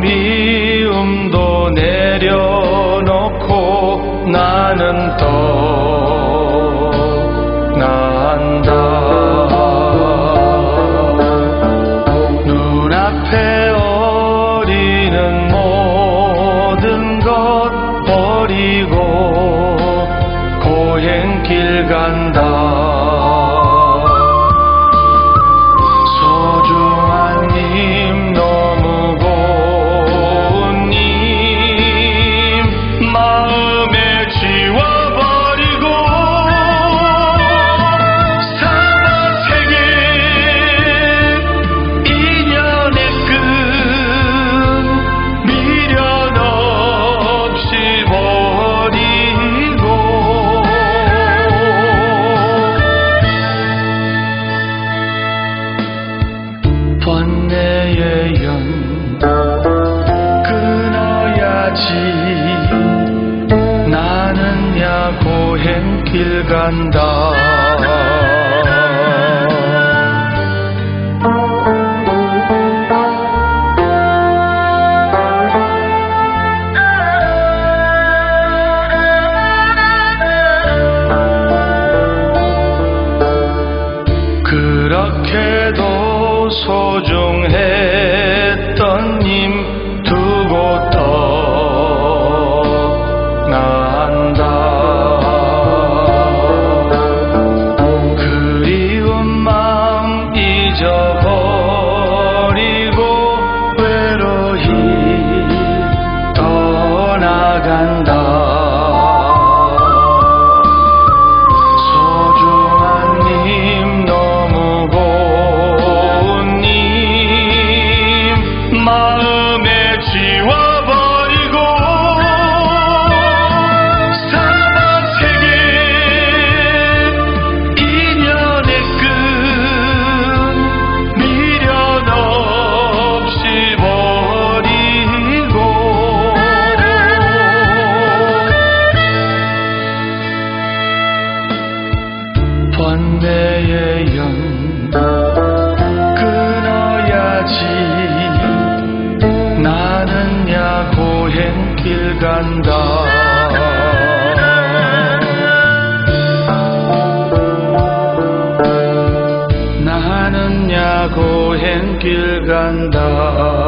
미움도 내려놓고 나는 떠난다. 눈앞에 고행길 간다. 그렇게도 소중했던 님두곳 마음의 지워 여행길 간다. 나는 야고행길 간다.